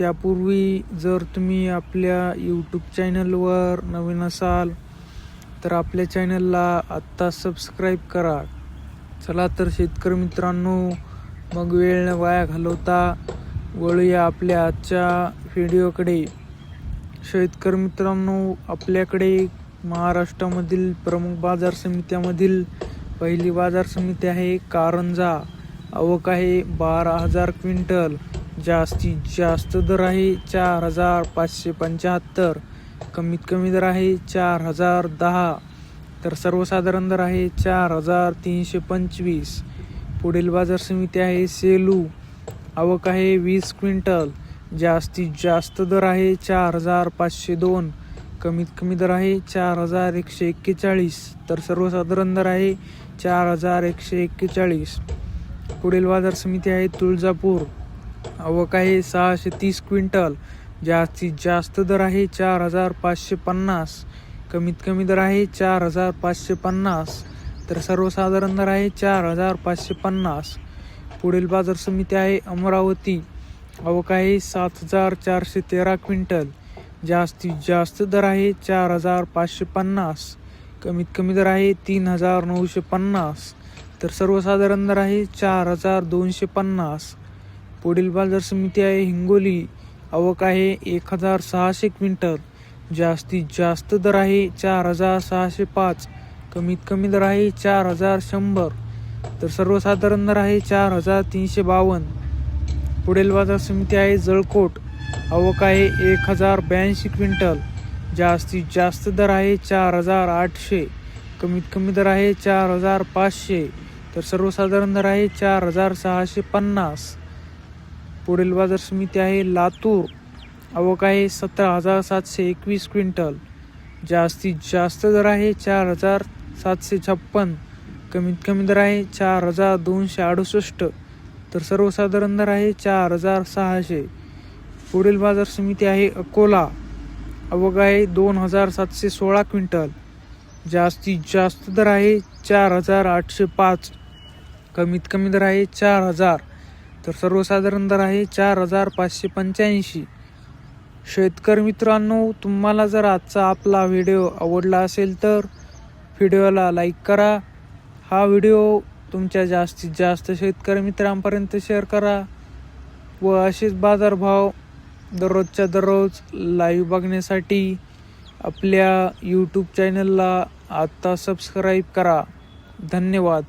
त्यापूर्वी जर तुम्ही आपल्या यूट्यूब चॅनलवर नवीन असाल तर आपल्या चॅनलला आत्ता सबस्क्राईब करा. चला तर शेतकरी मित्रांनो मग वेळ न वाया घालवता वळूया आपल्या आजच्या व्हिडिओकडे शेतकरी मित्रांनो आपल्याकडे महाराष्ट्रामधील प्रमुख बाजार समित्यामधील पहिली बाजार समिती आहे कारंजा. आवक आहे बारा हजार क्विंटल. जास्तीत जास्त दर आहे चार हजार पाचशे पंच्याहत्तर. कमीत कमी दर आहे चार हजार दहा. तर सर्वसाधारण दर आहे चार हजार तीनशे पंचवीस. पुढील बाजार समिती आहे सेलू. आवक आहे वीस क्विंटल. जास्तीत जास्त दर आहे चार हजार पाचशे दोन. कमीत कमी दर आहे चार हजार एकशे एक्केचाळीस. तर सर्वसाधारण दर आहे चार हजार एकशे एक्केचाळीस. पुढील बाजार समिती आहे तुळजापूर. आवक आहे सहाशे तीस क्विंटल जास्तीत जास्त दर आहे चार हजार पाचशे पन्नास. कमीत कमी दर आहे चार हजार पाचशे पन्नास. तर सर्वसाधारण दर आहे चार हजार पाचशे पन्नास. पुढील बाजार समिती आहे अमरावती. आवक आहे सात हजार चारशे तेरा क्विंटल जास्तीत जास्त दर आहे चार हजार पाचशे पन्नास. कमीत कमी दर आहे तीन हजार नऊशे पन्नास. तर सर्वसाधारण दर आहे चार हजार दोनशे पन्नास. पुढील बाजार समिती आहे हिंगोली. आवक आहे एक हजार सहाशे क्विंटल. जास्तीत जास्त दर आहे चार हजार सहाशे पाच. कमीत कमी दर आहे चार हजार शंभर. तर सर्वसाधारण दर आहे चार हजार तीनशे बावन्न. पुढील बाजार समिती आहे जळकोट. आवक आहे एक हजार ब्याऐंशी क्विंटल. जास्तीत जास्त दर आहे चार हजार आठशे. कमीत कमी दर आहे चार हजार पाचशे. तर सर्वसाधारण दर आहे चार हजार सहाशे पन्नास. पुढील बाजार समिती आहे लातूर. आवक आहे सतरा हजार सातशे एकवीस क्विंटल. जास्तीत जास्त दर आहे चार हजार सातशे छप्पन. कमीत कमी दर आहे चार हजार दोनशे अडुसष्ट. तर सर्वसाधारण दर आहे चार हजार सहाशे. पुढील बाजार समिती आहे अकोला. आवक आहे दोन हजार सातशे सोळा क्विंटल. जास्तीत जास्त दर आहे चार हजार आठशे पाच. कमीत कमी दर आहे चार हजार तर सर्वसाधारण दर आहे चार हजार पाचशे पंच्याऐंशी. शेतकरी मित्रांनो तुम्हाला जर आजचा आपला व्हिडिओ आवडला असेल तर व्हिडिओला लाईक करा. हा व्हिडिओ तुमच्या जास्तीत जास्त शेतकरी मित्रांपर्यंत शेअर करा व असेच बाजारभाव दररोजच्या दररोज लाईव्ह बघण्यासाठी आपल्या यूट्यूब चॅनलला आत्ता सबस्क्राईब करा. धन्यवाद.